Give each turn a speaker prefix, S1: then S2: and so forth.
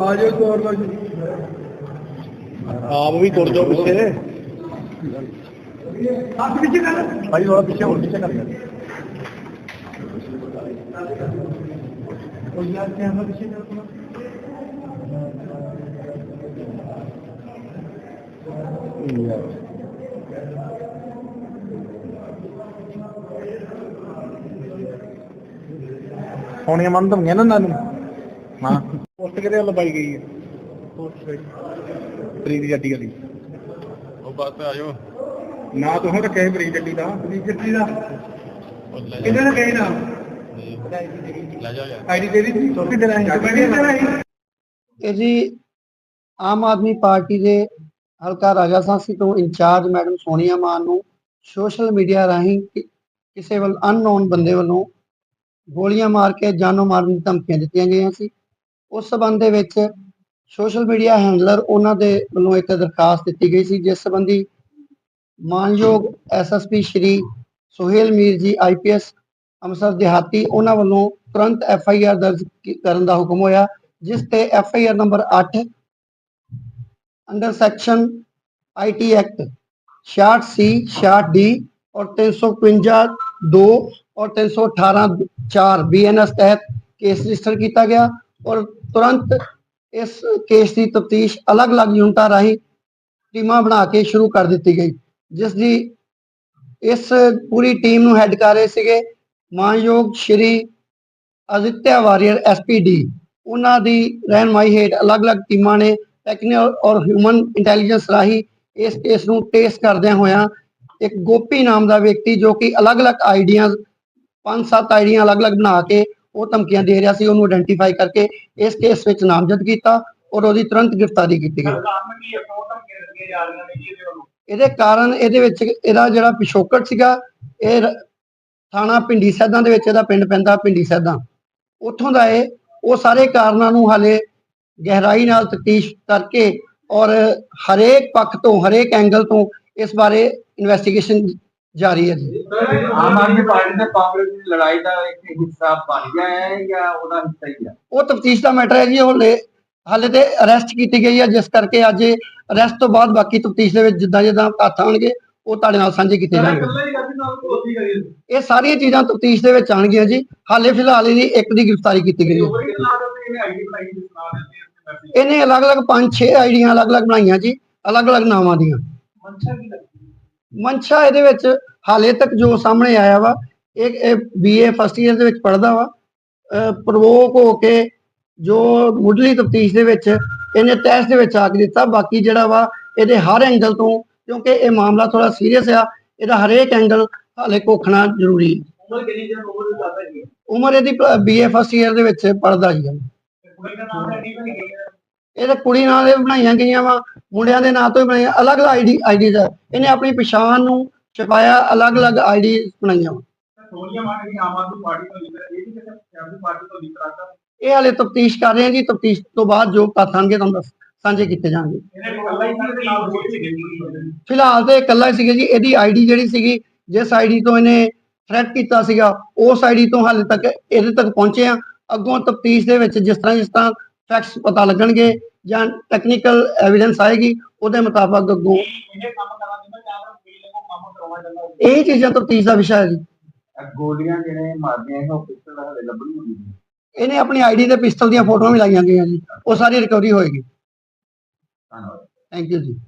S1: ਆ ਜਾਓ ਤੋਰ ਲਓ ਜੀ
S2: ਆਪ ਵੀ ਤੁਰ ਜਾਓ ਪਿੱਛੇ
S1: ਹੱਥ ਵਿੱਚ ਕਰ
S2: ਭਾਈ ਥੋੜਾ ਪਿੱਛੇ ਹੋਰ ਪਿੱਛੇ ਕਰ ਯਾਰ
S1: ਉਹ ਯਾਰ ਕੈਮਰਾ ਪਿੱਛੇ ਕਰ ਥੋੜਾ
S2: ਸੋਨੀਆ ਮਨ ਧਮਕੀਆਂ ਨਾ ਨਾਨੂੰ ਹਾਂ ਪੋਸਟ ਕਿਹਦੇ ਵੱਲ ਪਾਈ ਗਈ ਹੈ? ਪੋਸਟ ਪ੍ਰੀਤ ਜੱਟੀ ਵਾਲੀ।
S3: ਉਹ ਬਸ ਆ ਜਾਓ।
S2: ਨਾ ਤੂੰ ਰੱਖਿਆ ਸੀ ਪ੍ਰੀਤ ਜੱਟੀ ਦਾ
S1: ਪ੍ਰੀਤ ਜੱਟੀ ਦਾ। ਕਿਹਨੇ ਨੇ ਕਹੀ ਨਾ?
S3: ਲੈ ਜਾ ਯਾਰ।
S2: ਆਈਡੀ ਤੇਰੀ ਸੀ ਸੋਫੀ ਦੇ
S4: ਇਹ ਜੀ ਆਮ ਆਦਮੀ ਪਾਰਟੀ ਦੇ ਹਲਕਾ ਰਾਜਾ ਸਾਂਸੀ ਤੋਂ ਇੰਚਾਰਜ ਮੈਡਮ ਸੋਨੀਆ ਮਾਨ ਨੂੰ ਸੋਸ਼ਲ ਮੀਡੀਆ ਰਾਹੀਂ ਕਿ- ਕਿਸੇ ਵੱਲ ਅਨਨੋਨ ਬੰਦੇ ਵੱਲੋਂ ਗੋਲੀਆਂ ਮਾਰ ਕੇ ਜਾਨੋਂ ਮਾਰਨ ਦੀ ਧਮਕੀਆਂ ਦਿੱਤੀਆਂ ਗਈਆਂ ਸੀ। ਉਸ ਸਬੰਧ ਦੇ ਵਿੱਚ ਸੋਸ਼ਲ ਮੀਡੀਆ ਹੈਂਡਲਰ ਉਹਨਾਂ ਦੇ ਵੱਲੋਂ ਇੱਕ ਦਰਖਾਸਤ ਦਿੱਤੀ ਗਈ ਸੀ, ਜਿਸ ਸੰਬੰਧੀ ਮਾਨਯੋਗ ਐਸਐਸਪੀ ਸ਼੍ਰੀ ਸੁਹੇਲ ਮੀਰ ਜੀ ਆਈਪੀਐਸ ਅੰਮ੍ਰਿਤਸਰ ਦਿਹਾਤੀ, ਉਹਨਾਂ ਵੱਲੋਂ ਤੁਰੰਤ ਐਫਆਈਆਰ ਦਰਜ ਕਰਨ ਦਾ ਹੁਕਮ ਹੋਇਆ, ਜਿਸ ਤੇ FIR number 8 under section IT act 66 C 66 D ਔਰ 352 2 ਔਰ 318 4 ਬੀਐਨਐਸ ਤਹਿਤ ਕੇਸ ਰਜਿਸਟਰ ਕੀਤਾ ਗਿਆ। ਔਰ ਤੁਰੰਤ ਇਸ ਕੇਸ ਦੀ ਤਫਤੀਸ਼ ਅਲੱਗ-ਅਲੱਗ ਯੂਨਿਟਾਂ ਰਾਹੀਂ ਟੀਮਾਂ ਬਣਾ ਕੇ ਸ਼ੁਰੂ ਕਰ ਦਿੱਤੀ ਗਈ, ਜਿਸ ਦੀ ਇਸ ਪੂਰੀ ਟੀਮ ਨੂੰ ਹੈੱਡ ਕਰ ਰਹੇ ਸੀਗੇ ਮਾਨਯੋਗ ਸ਼੍ਰੀ ਅਦਿੱਤਿਆ ਵਾਰੀਅਰ ਐਸਪੀਡੀ ਉਹਨਾਂ ਦੀ ਰਹਿਨਮਾਈ ਹੇਠ ਅਲੱਗ-ਅਲੱਗ ਟੀਮਾਂ ਨੇ ਟੈਕਨੀਕਲ ਔਰ ਹਿਊਮਨ ਇੰਟੈਲੀਜੈਂਸ ਰਾਹੀਂ ਇਸ ਕੇਸ ਨੂੰ ਟੇਸ ਕਰਦਿਆਂ ਹੋਇਆਂ ਇੱਕ ਗੋਪੀ ਨਾਮ ਦਾ ਵਿਅਕਤੀ ਜੋ ਕਿ ਅਲੱਗ-ਅਲੱਗ ਆਈਡੀਆਂ ਪੰਜ ਸੱਤ ਆਈਡੀਆਂ ਅਲੱਗ-ਅਲੱਗ ਬਣਾ ਕੇ ਉਹ ਧਮਕੀਆਂ ਦੇ ਰਿਹਾ ਸੀ ਉਹਨੂੰ ਆਇਡੈਂਟੀਫਾਈ ਕਰਕੇ ਇਸ ਕੇਸ ਵਿੱਚ ਨਾਮਜ਼ਦ ਕੀਤਾ ਔਰ ਉਹਦੀ ਤੁਰੰਤ ਗ੍ਰਿਫਤਾਰੀ ਕੀਤੀ ਗਈ। ਇਹਦੇ ਕਾਰਨ ਇਹਦੇ ਵਿੱਚ ਇਹਦਾ ਜਿਹੜਾ ਪਿਛੋਕੜ ਸੀਗਾ ਇਹ ਥਾਣਾ ਪਿੰਡੀ ਸੈਦਾਂ ਦੇ ਵਿੱਚ ਇਹਦਾ ਪਿੰਡ ਪੈਂਦਾ ਪਿੰਡੀ ਸੈਦਾਂ। ਉੱਥੋਂ ਦਾ ਇਹ ਉਹ ਸਾਰੇ ਕਾਰਨਾਂ ਨੂੰ ਹਾਲੇ ਗਹਿਰਾਈ ਨਾਲ ਤਫਤੀਸ਼ ਕਰਕੇ ਔਰ ਹਰੇਕ ਪੱਖ ਤੋਂ ਹਰੇਕ ਐਂਗਲ ਤੋਂ ਇਸ ਬਾਰੇ ਇਨਵੈਸਟੀਗੇਸ਼ਨ ਜਾਰੀ ਹੈ ਜੀ।
S1: ਆਮ ਆਦਮੀ ਪਾਰਟੀ ਤੇ ਕਾਂਗਰਸ ਦੀ ਲੜਾਈ ਦਾ ਇੱਕ ਹਿੱਸਾ ਬਣ ਗਿਆ ਹੈ ਜਾਂ ਉਹਦਾ ਹਿੱਸਾ ਹੀ ਹੈ
S4: ਉਹ ਤਫਤੀਸ਼ ਦਾ ਮੈਟਰ ਹੈ ਜੀ ਉਹ ਹਲੇ ਹਾਲੇ ਤੇ ਅਰੈਸਟ ਕੀਤੀ ਗਈ ਹੈ ਜਿਸ ਕਰਕੇ ਅੱਜ ਅਰੈਸਟ ਤੋਂ ਬਾਅਦ ਬਾਕੀ ਤਫਤੀਸ਼ ਦੇ ਵਿੱਚ ਜਿੱਦਾਂ ਜਿੱਦਾਂ ਹੱਥ ਆਉਣਗੇ ਉਹ ਤੁਹਾਡੇ ਨਾਲ ਸਾਂਝੇ ਕੀਤੇ ਜਾਣਗੇ। ਇਹ ਸਾਰੀਆਂ ਚੀਜ਼ਾਂ ਤਫਤੀਸ਼ ਦੇ ਵਿੱਚ ਆਉਣਗੀਆਂ ਜੀ। ਹਾਲੇ ਫਿਲਹਾਲ ਇਹਦੀ ਇੱਕ ਦੀ ਗ੍ਰਿਫਤਾਰੀ ਕੀਤੀ ਗਈ ਹੈ।
S1: ਇਹਨੇ
S4: ਅਲੱਗ-ਅਲੱਗ ਪੰਜ ਛੇ ਆਈਡੀਆਂ ਅਲੱਗ-ਅਲੱਗ ਬਣਾਈਆਂ ਜੀ ਅਲੱਗ-ਅਲੱਗ ਨਾਵਾਂ ਦੀਆਂ। ਮਨਸ਼ਾ ਇਹਦੇ ਵਿੱਚ ਹਾਲੇ ਤੱਕ ਜੋ ਸਾਹਮਣੇ ਆਇਆ ਵਾ ਇਹ ਬੀਏ ਫਸਟ ਇਅਰ ਦੇ ਵਿੱਚ ਪੜਦਾ ਵਾ। ਪ੍ਰਵੋਕ ਹੋ ਕੇ ਜੋ ਮੁੱਢਲੀ ਤਫਤੀਸ਼ ਦੇ ਵਿੱਚ ਇਹਨੇ ਟੈਸਟ ਦੇ ਵਿੱਚ ਆ ਕੇ ਦਿੱਤਾ। ਬਾਕੀ ਜਿਹੜਾ ਵਾ ਇਹਦੇ ਹਰ ਐਂਗਲ ਤੋਂ ਕਿਉਂਕਿ ਇਹ ਮਾਮਲਾ ਥੋੜਾ ਸੀਰੀਅਸ ਆ ਇਹਦਾ ਹਰੇਕ ਐਂਗਲ ਹਾਲੇ ਕੋਖਣਾ ਜ਼ਰੂਰੀ ਹੈ।
S1: ਉਮਰ ਕਿੰਨੀ ਜਨ ਉਮਰ ਦੀ
S4: ਇਹਦੀ ਬੀਏ ਫਸਟ ਇਅਰ ਦੇ ਵਿੱਚ ਪੜਦਾ
S1: ਨਾਮ ਹੈ ਨਹੀਂ ਗਈ ਹੈ।
S4: ਇਹ ਤਾਂ ਕੁੜੀ ਨਾਲ ਇਹ ਬਣਾਈਆਂ ਗਈਆਂ ਵਾ ਮੁੰਡਿਆਂ ਦੇ ਨਾਂ ਤੋਂ ਹੀ ਬਣਾਈਆਂ ਅਲੱਗ-ਅਲੱਗ ਆਈਡੀ ਆਈਡੀਜ਼ ਆ। ਇਹਨੇ ਆਪਣੀ ਪਛਾਣ ਨੂੰ ਛੁਪਾਇਆ ਅਲੱਗ-ਅਲੱਗ ਆਈਡੀ ਬਣਾਈਆਂ ਵਾ।
S1: ਸੋਨੀਆ ਮਾਨ ਦੀ ਆਮ ਆਦਮੀ ਪਾਰਟੀ ਤੋਂ ਲੀਡਰ ਇਹ ਵੀ ਕਿਸੇ ਆਦਮੀ ਪਾਰਟੀ ਤੋਂ ਲੀਡਰ ਆਤਾ
S4: ਇਹ ਹਾਲੇ ਤਫਤੀਸ਼ ਕਰ ਰਹੇ ਹਾਂ ਜੀ ਤਫਤੀਸ਼ ਤੋਂ ਬਾਅਦ ਜੋ ਆਉਣਗੇ ਤੁਹਾਨੂੰ ਦੱਸ ਸਾਂਝੇ ਕੀਤੇ ਜਾਣਗੇ। ਫਿਲਹਾਲ ਤੇ ਇਕੱਲਾ ਹੀ ਸੀਗਾ ਜੀ ਇਹਦੀ ਆਈਡੀ ਜਿਹੜੀ ਸੀਗੀ ਜਿਸ ਆਈਡੀ ਤੋਂ ਇਹਨੇ ਥ੍ਰੈਟ ਕੀਤਾ ਸੀਗਾ ਉਸ ਆਈਡੀ ਤੋਂ ਹਾਲੇ ਤੱਕ ਇਹਦੇ ਤੱਕ ਪਹੁੰਚੇ ਆ। ਅੱਗੋਂ ਤਫਤੀਸ਼ ਦੇ ਵਿੱਚ ਜਿਸ ਤਰ੍ਹਾਂ ਜਿਸ ਤਰ੍ਹਾਂ ਫੈਕਟਸ ਪਤਾ ਲੱਗਣਗੇ ਜਾਂ ਟੈਕਨੀਕਲ ਐਵੀਡੈਂਸ ਆਏਗੀ ਉਹਦੇ ਮੁਤਾਬਕ ਅੱਗੋਂ ਇਹ ਚੀਜ਼ਾਂ ਤਫਤੀਸ਼ ਦਾ ਵਿਸ਼ਾ ਹੈ ਜੀ।
S1: ਗੋਲੀਆਂ ਜਿਹੜੇ ਮਾਰਦੀਆਂ ਇਹ ਉਹ ਪਿਸਤਲ ਹਲੇ ਲੱਭਣੀ ਹੁੰਦੀ ਹੈ
S4: ਇਹਨੇ ਆਪਣੀ ਆਈਡੀ ਤੇ ਪਿਸਤਲ ਦੀਆਂ ਫੋਟੋਆਂ ਵੀ ਲਾਈਆਂ ਗਈਆਂ ਜੀ। ਉਹ ਸਾਰੀ ਰਿਕਵਰੀ ਹੋਏਗੀ।
S1: ਧੰਨਵਾਦ।
S4: ਥੈਂਕ ਯੂ ਜੀ।